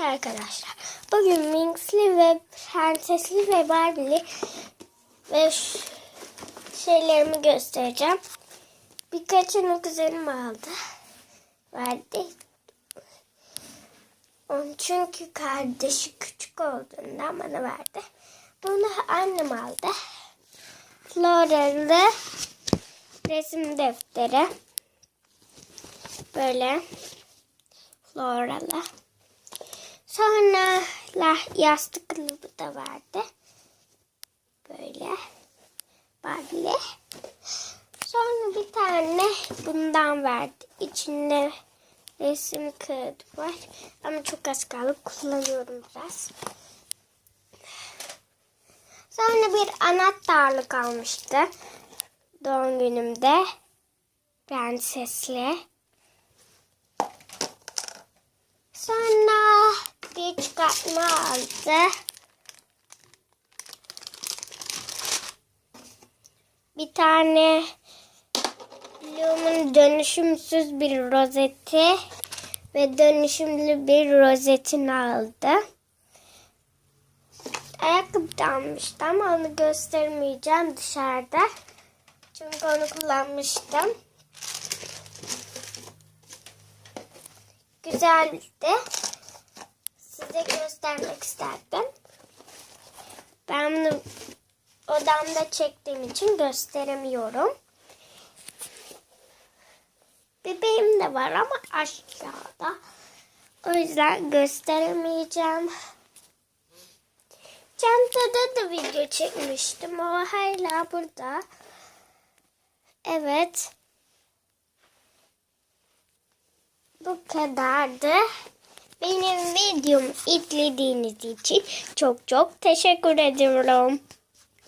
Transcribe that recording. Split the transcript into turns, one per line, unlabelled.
Arkadaşlar. Bugün Minx'li ve Prensesli ve Barbie'li ve şeylerimi göstereceğim. Birkaçını kuzenim aldı. Verdi. Onun çünkü kardeşi küçük olduğundan bana verdi. Bunu annem aldı. Flora'lı resim defteri. Böyle floralı. Sonra yastık kılıbı da vardı. Böyle. Barbie. Sonra bir tane bundan verdi. İçinde resim kağıdı var. Ama çok az kaldı. Kullanıyorum biraz. Sonra bir anahtarlık almıştı. Doğum günümde. Prensesli. Sonra çıkartma aldı. Bir tane Bloom'un dönüşümsüz bir rozeti ve dönüşümlü bir rozetini aldı. Ayakkabı da almıştı ama onu göstermeyeceğim dışarıda. Çünkü onu kullanmıştım. Güzeldi. Göstermek isterdim. Ben bunu odamda çektiğim için gösteremiyorum. Bebeğim de var ama aşağıda. O yüzden gösteremeyeceğim. Çantada da video çekmiştim. O hala burada. Evet. Bu kadardı. Benim videomu izlediğiniz için çok çok teşekkür ediyorum.